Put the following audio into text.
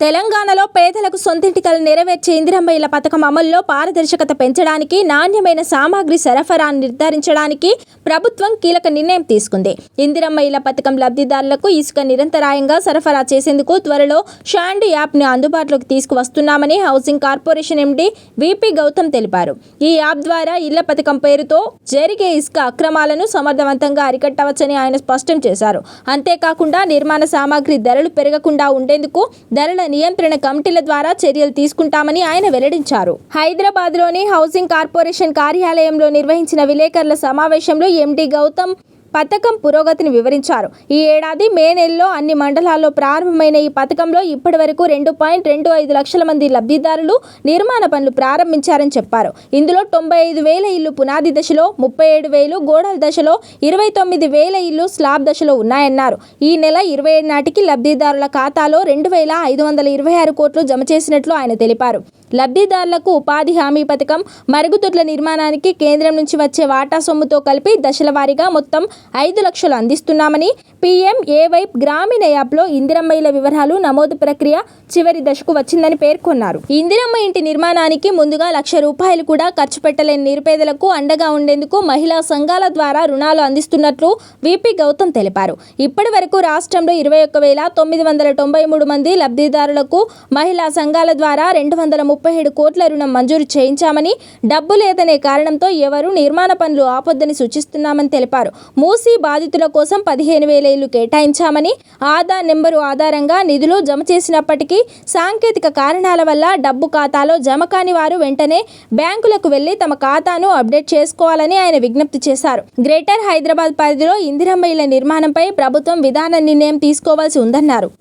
తెలంగాణలో పేదలకు సొంతింటికలు నెరవేర్చే ఇందిరమ్మ ఇళ్ళ పథకం అమల్లో పారదర్శకత పెంచడానికి నాణ్యమైన సామాగ్రి సరఫరాను నిర్ధారించడానికి ప్రభుత్వం కీలక నిర్ణయం తీసుకుంది. ఇందిరమ్మ ఇళ్ళ పథకం లబ్ధిదారులకు ఇసుక నిరంతరాయంగా సరఫరా చేసేందుకు త్వరలో షాండ్ యాప్ను అందుబాటులోకి తీసుకువస్తున్నామని housing corporation MD V P Gautam తెలిపారు. ఈ యాప్ ద్వారా ఇళ్ళ పథకం పేరుతో జరిగే ఇసుక అక్రమాలను సమర్థవంతంగా అరికట్టవచ్చని ఆయన స్పష్టం చేశారు. అంతేకాకుండా నిర్మాణ సామాగ్రి ధరలు పెరగకుండా ఉండేందుకు ధరల నియంత్రణ కమిటీల ద్వారా చర్యలు తీసుకుంటామని ఆయన వెల్లడించారు. హైదరాబాద్లోని హౌసింగ్ కార్పొరేషన్ కార్యాలయంలో నిర్వహించిన విలేకరుల సమావేశంలో ఎండీ గౌతమ్ పథకం పురోగతిని వివరించారు. ఈ ఏడాది మే నెలలో అన్ని మండలాల్లో ప్రారంభమైన ఈ పథకంలో ఇప్పటి వరకు రెండు పాయింట్ రెండు ఐదు లక్షల మంది లబ్ధిదారులు నిర్మాణ పనులు ప్రారంభించారని చెప్పారు. ఇందులో తొంభై ఐదు వేల ఇల్లు పునాది దశలో ముప్పై ఏడు వేలు గోడల దశలో ఇరవై తొమ్మిది వేల ఇల్లు స్లాబ్ దశలో ఉన్నాయన్నారు. ఈ నెల ఇరవై ఏడు నాటికి లబ్ధిదారుల ఖాతాలో రెండు వేల ఐదు వందల ఇరవై ఆరు కోట్లు జమ చేసినట్లు ఆయన తెలిపారు. లబ్ధిదారులకు ఉపాధి హామీ పథకం మరుగుదొడ్ల నిర్మాణానికి కేంద్రం నుంచి వచ్చే వాటా సొమ్ముతో కలిపి దశల వారీగా మొత్తం ఐదు లక్షలు అందిస్తున్నామని పీఎంఏవై గ్రామీణ యాప్లో ఇందిరమ్మయ్యల వివరాలు నమోదు ప్రక్రియ చివరి దశకు వచ్చిందని పేర్కొన్నారు. ఇందిరమ్మ ఇంటి నిర్మాణానికి ముందుగా లక్ష రూపాయలు కూడా ఖర్చు పెట్టలేని నిరుపేదలకు అండగా ఉండేందుకు మహిళా సంఘాల ద్వారా రుణాలు అందిస్తున్నట్లు విపి గౌతమ్ తెలిపారు. ఇప్పటి వరకు రాష్ట్రంలో ఇరవై ఒక్క వేల తొమ్మిది వందల తొంభై మూడు మంది లబ్ధిదారులకు మహిళా సంఘాల ద్వారా రెండు వందల ముప్పై ఏడు కోట్ల రుణం మంజూరు చేయించామని డబ్బు లేదనే కారణంతో ఎవరు నిర్మాణ పనులు ఆపొద్దని సూచిస్తున్నామని తెలిపారు. మూసీ బాధితుల కోసం పదిహేను వేల ఇళ్ళు కేటాయించామని ఆధార్ నెంబరు ఆధారంగా నిధులు జమ చేసినప్పటికీ సాంకేతిక కారణాల వల్ల డబ్బు ఖాతాలో జమ కాని వారు వెంటనే బ్యాంకులకు వెళ్ళి తమ ఖాతాను అప్డేట్ చేసుకోవాలని ఆయన విజ్ఞప్తి చేశారు. గ్రేటర్ హైదరాబాద్ పరిధిలో ఇందిరమ్మ ఇళ్ళ నిర్మాణంపై ప్రభుత్వం విధాన నిర్ణయం తీసుకోవాల్సి ఉందన్నారు.